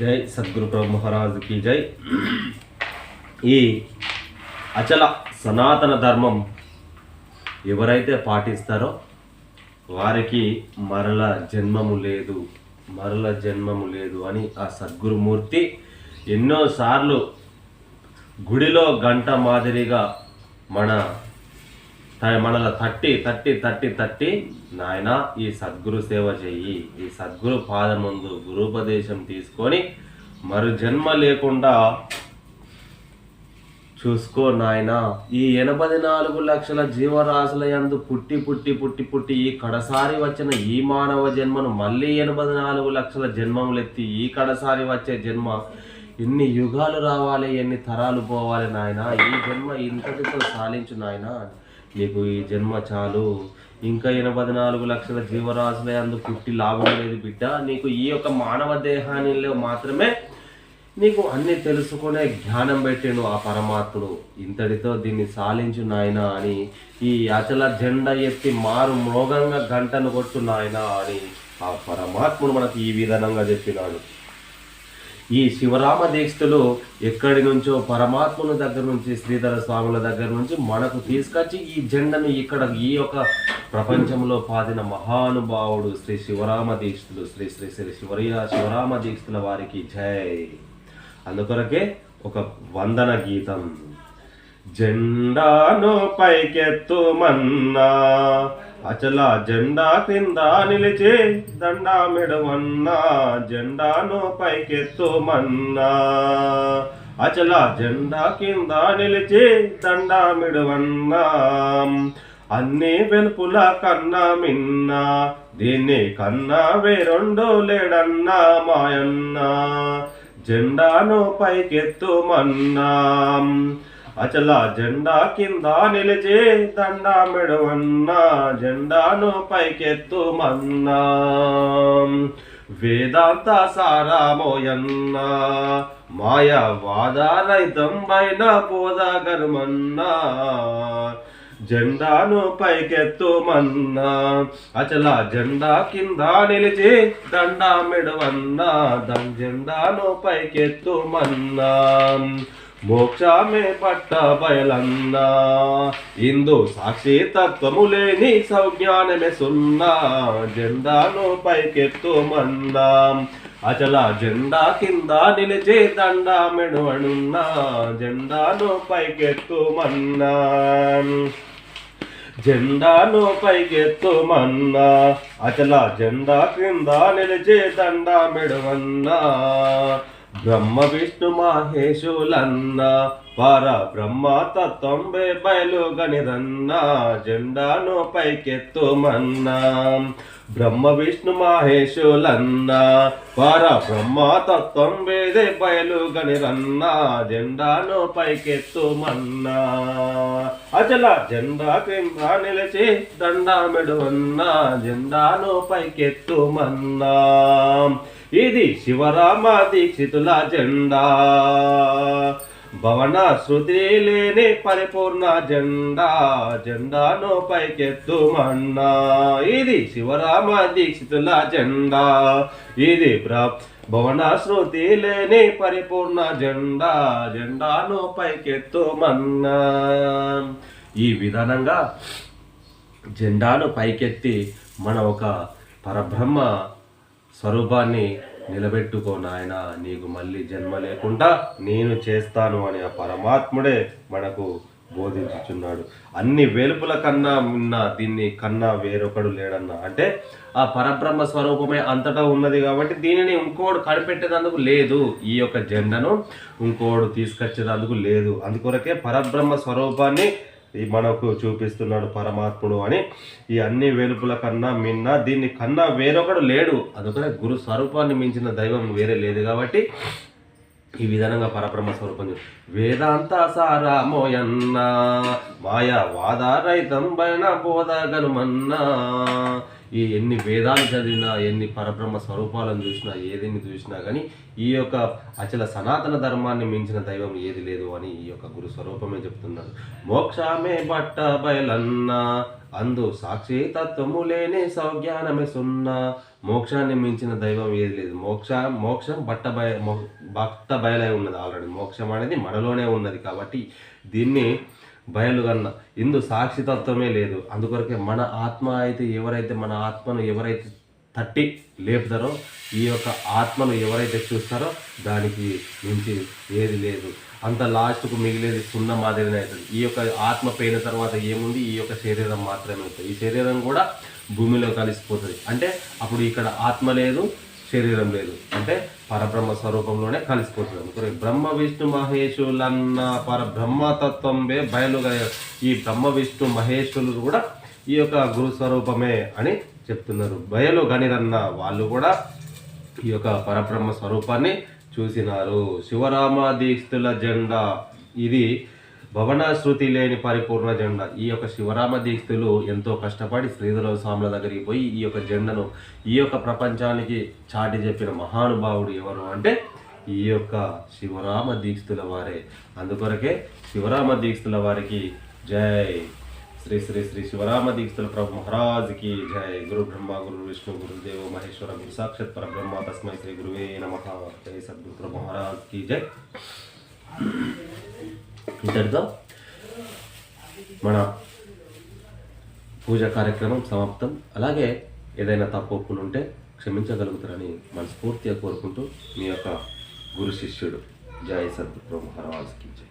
జై సద్గురు ప్రభు మహారాజుకి జై. ఈ అచల సనాతన ధర్మం ఎవరైతే పాటిస్తారో వారికి మరల జన్మము లేదు మరల జన్మము లేదు అని ఆ సద్గురుమూర్తి ఎన్నోసార్లు గుడిలో గంట మాదిరిగా మన త- మనల తట్టి తట్టి తట్టి తట్టి నాయన ఈ సద్గురు సేవ చెయ్యి. ఈ సద్గురు పాదం ముందు గురుపదేశం తీసుకొని మరు జన్మ లేకుండా చూసుకో నాయన. ఈ ఎనభై నాలుగు లక్షల జీవరాశుల యందు పుట్టి పుట్టి పుట్టి పుట్టి ఈ కడసారి వచ్చిన ఈ మానవ జన్మను మళ్ళీ ఎనభై నాలుగు లక్షల జన్మములెత్తి ఈ కడసారి వచ్చే జన్మ ఎన్ని యుగాలు రావాలి ఎన్ని తరాలు పోవాలి నాయన? ఈ జన్మ ఇంతటితో సాధించు నాయన. నీకు ఈ జన్మ చాలు. ఇంకా ఎనభై నాలుగు లక్షల జీవరాశులే అందు పుట్టి లాభం లేదు బిడ్డ. నీకు ఈ యొక్క మానవ దేహానిలో మాత్రమే నీకు అన్ని తెలుసుకునే జ్ఞానం పెట్టిండు ఆ పరమాత్ముడు. ఇంతటితో దీన్ని సాలించు నాయన అని ఈ అచల జెండా ఎత్తి మారు మృగంగా గంటను కొట్టు నాయన అని ఆ పరమాత్ముడు మనకు ఈ విధానంగా చెప్పినాడు. ఈ శివరామ దీక్షలు ఎక్కడి నుంచో పరమాత్ముల దగ్గర నుంచి శ్రీధర స్వాముల దగ్గర నుంచి మనకు తీసుకొచ్చి ఈ జెండను ఇక్కడ ఈ యొక్క ప్రపంచంలో పాదిన మహానుభావుడు శ్రీ శివరామ దీక్షలు శ్రీ శ్రీ శ్రీ శివరియ శివరామ దీక్షల వారికి జై. అందుకొరకే ఒక వందన గీతం. జెండాను పైకెత్తుమన్నా అచల జెండా కింద నిలిచి దండా మెడవన్నా జెండాను పైకెత్తుమన్నా. అచల జెండా కింద నిలిచి దండా మెడవన్నా అన్ని వెలుపుల కన్నా మిన్నా. దీన్ని కన్నా వేరొండు లేడన్నా మాయన్నా జెండాను పైకెత్తుమన్నా. అచల జెండా కింద నిలిచి దండా మెడవన్నా జెండాను పైకెత్తుమన్నా. వేదాంత సారామోయన్న మాయవాద రైతం బైన పోదాగరమన్నా జెండాను పైకెత్తుమన్నా అచల జెండా కింద నిలిచి దండా మెడవన్నా దం జెండాను పైకెత్తుమన్నా. మోక్షమే పట్ట బయలన్నా ఇందు సాక్షి తత్వము లేని సౌజ్ఞానమే సున్నా. జెండాను పైకెత్తుమన్నా అచల జెండా కింద నిలిచే దండా మెడవనున్నా జెండాను పైకెత్తుమన్నా జెండాను పైకెత్తుమన్నా అచల జెండా కింద నిలిచే దండా మెడవన్నా బ్రహ్మ విష్ణు మహేశులన్న పర బ్రహ్మ తత్వం బయలు గనిరన్నా జెండాను పైకెత్తుమన్నా. బ్రహ్మ విష్ణు మహేశులన్న పర బ్రహ్మ తత్వం వేదే బయలు గనిరన్నా జెండాను పైకెత్తుమన్నా. అచల జెండా క్రింద నిలిచి దండా మెడువన్నా జెండాను పైకెత్తుమన్నా. ఇది శివరామ దీక్షితుల జెండా. భవన శృతి లేని పరిపూర్ణ జెండా జెండాను పైకెత్తుమన్నా. ఇది శివరామ దీక్షితుల జెండా. ఇది ప్ర భవన శృతి లేని పరిపూర్ణ జెండా జెండాను పైకెత్తుమన్నా. ఈ విధానంగా జెండాను పైకెత్తి మన ఒక పరబ్రహ్మ స్వరూపాన్ని నిలబెట్టుకో నాయన నీకు మళ్ళీ జన్మ లేకుండా నేను చేస్తాను అని ఆ పరమాత్ముడే మనకు బోధించుచున్నాడు. అన్ని వెలుపుల కన్నా ఉన్న దీన్ని కన్నా వేరొకడు లేడన్నా. అంటే ఆ పరబ్రహ్మ స్వరూపమే అంతటా ఉన్నది కాబట్టి దీనిని ఇంకోడు కనిపెట్టేదందుకు లేదు. ఈ యొక్క జెండను ఇంకోడు తీసుకొచ్చేదందుకు లేదు. అందుకొరకే పరబ్రహ్మ స్వరూపాన్ని మనకు చూపిస్తున్నాడు పరమాత్ముడు అని ఈ అన్ని వెలుపుల కన్నా మిన్న దీన్ని కన్నా వేరొకడు లేడు. అందుకనే గురు స్వరూపాన్ని మించిన దైవం వేరే లేదు కాబట్టి ఈ విధానంగా పరబ్రహ్మ స్వరూపం వేదాంత సారామోయన్న మాయా వాద బయన బైన బోధగనుమన్నా ఈ ఎన్ని వేదాలు చదివినా ఎన్ని పరబ్రహ్మ స్వరూపాలను చూసినా ఏదేమి చూసినా కానీ ఈ యొక్క అచల సనాతన ధర్మాన్ని మించిన దైవం ఏది లేదు అని ఈ యొక్క గురు స్వరూపమే చెప్తున్నారు. మోక్షమే బట్ట బయలన్న అందు సాక్షి తత్వము లేని సౌజ్ఞానమే సున్నా. మోక్షాన్ని మించిన దైవం ఏది లేదు. మోక్ష మోక్షం బట్ట బయ మో- బయలై ఉన్నది ఆల్రెడీ. మోక్షం అనేది మనలోనే ఉన్నది కాబట్టి దీన్ని బయలుగన్న ఇందు సాక్షితత్వమే లేదు. అందుకొరకే మన ఆత్మ అయితే ఎవరైతే మన ఆత్మను ఎవరైతే తట్టి లేపుతారో ఈ యొక్క ఆత్మను ఎవరైతే చూస్తారో దానికి మించి ఏది లేదు. అంత లాస్ట్కు మిగిలేది సున్న మాదిరినే అవుతుంది ఈ యొక్క ఆత్మ పోయిన తర్వాత ఏముంది? ఈ యొక్క శరీరం మాత్రమే అవుతుంది ఈ శరీరం కూడా భూమిలో కలిసిపోతుంది. అంటే అప్పుడు ఇక్కడ ఆత్మ లేదు శరీరం లేదు. అంటే పరబ్రహ్మ స్వరూపంలోనే కలిసిపోతుంది. బ్రహ్మ విష్ణు మహేశులన్న పరబ్రహ్మతత్వంబే బయలుగా ఈ బ్రహ్మ విష్ణు మహేశ్వరులు కూడా ఈ యొక్క గురు స్వరూపమే అని చెప్తున్నారు. బయలు గనిరన్న వాళ్ళు కూడా ఈ యొక్క పరబ్రహ్మ స్వరూపాన్ని చూసినారు. శివరామ దీక్షితుల జెండా. ఇది భవన శృతి లేని పరిపూర్ణ జెండా. ఈ యొక్క శివరామ దీక్షితులు ఎంతో కష్టపడి శ్రీధర స్వాముల దగ్గరికి పోయి ఈ యొక్క జెండను ఈ యొక్క ప్రపంచానికి చాటి చెప్పిన మహానుభావుడు ఎవరు అంటే ఈ యొక్క శివరామ దీక్షితుల వారే. అందుకొరకే శివరామ దీక్షితుల వారికి జై. శ్రీ శ్రీ శ్రీ శివరామ దీక్షితుల ప్రభు మహారాజ్కి జై. గురు బ్రహ్మ గురు విష్ణు గురుదేవ మహేశ్వర గురు సాక్షాత్ పరబ్రహ్మ. తస్మై శ్రీ గురువే నమ. జై సద్గురు ప్రభు మహారాజ్కి జై. ఇంతటితో మన పూజ కార్యక్రమం సమాప్తం. అలాగే ఏదైనా తప్పు ఒప్పులు ఉంటే క్షమించగలుగుతారని మనస్ఫూర్తిగా కోరుకుంటూ మీ యొక్క గురు శిష్యుడు జయ సద్గురు మహారాజ్కి జై.